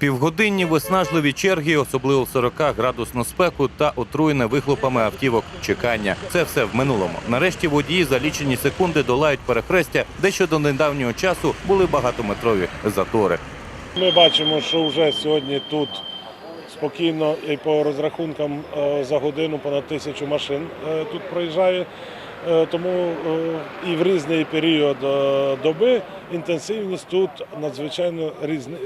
Півгодинні виснажливі черги, особливо в 40 градусну спеку та отруєне вихлопами автівок чекання. Це все в минулому. Нарешті водії за лічені секунди долають перехрестя, де ще до недавнього часу були багатометрові затори. Ми бачимо, що вже сьогодні тут спокійно і по розрахункам е, за годину понад тисячу машин е, тут проїжджає. Е, Тому е, і в різний період е, доби інтенсивність тут надзвичайно різна,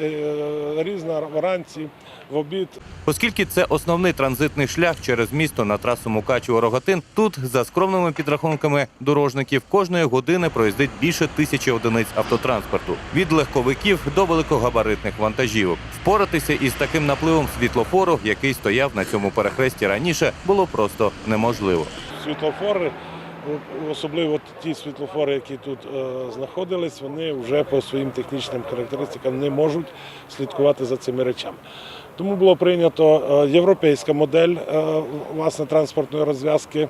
різна вранці, в обід. Оскільки це основний транзитний шлях через місто на трасу Мукачево-Рогатин, тут за скромними підрахунками дорожників кожної години проїздить більше тисячі одиниць автотранспорту від легковиків до великогабаритних вантажівок. Впоратися із таким напливом світлофору, який стояв на цьому перехресті раніше, було просто неможливо. Світлофори, особливо ті світлофори, які тут е, знаходились, вони вже по своїм технічним характеристикам не можуть слідкувати за цими речами. Тому було прийнято е, європейська модель е, власне транспортної розв'язки,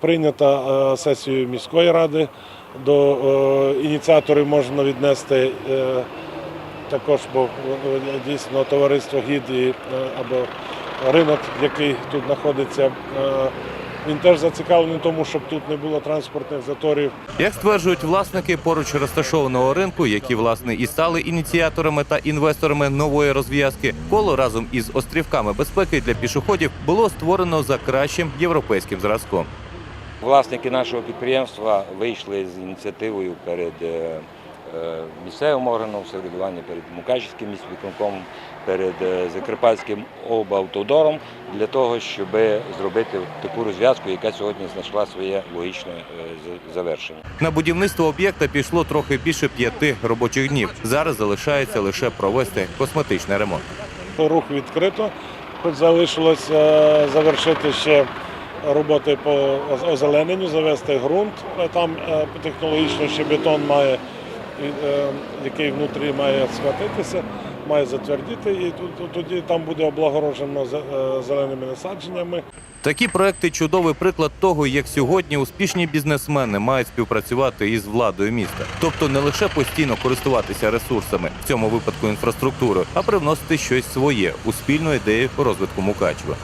прийнята сесією міської ради. До ініціаторів можна віднести також, бо дійсно товариство гід або ринок, який тут знаходиться. Він теж зацікавлений тому, щоб тут не було транспортних заторів. Як стверджують власники поруч розташованого ринку, які власне і стали ініціаторами та інвесторами нової розв'язки, коло разом із острівками безпеки для пішоходів було створено за кращим європейським зразком. Власники нашого підприємства вийшли з ініціативою перед е, місцевим органом самоврядування, перед Мукачівським міськвиконкомом, перед е, Закарпатським облавтодором для того, щоб зробити таку розв'язку, яка сьогодні знайшла своє логічне е, завершення. На будівництво об'єкта пішло трохи більше п'яти робочих днів. Зараз залишається лише провести косметичний ремонт. Рух відкрито, хоч залишилось е, завершити ще роботи по озелененню, завести ґрунт. Е, Там е, технологічно ще бетон має, е, який внутрі має схватитися, має затвердіти, і тоді там буде облагороджено е, зеленими насадженнями. Такі проекти чудовий приклад того, як сьогодні успішні бізнесмени мають співпрацювати із владою міста, тобто не лише постійно користуватися ресурсами, в цьому випадку інфраструктурою, а привносити щось своє у спільну ідею розвитку Мукачева.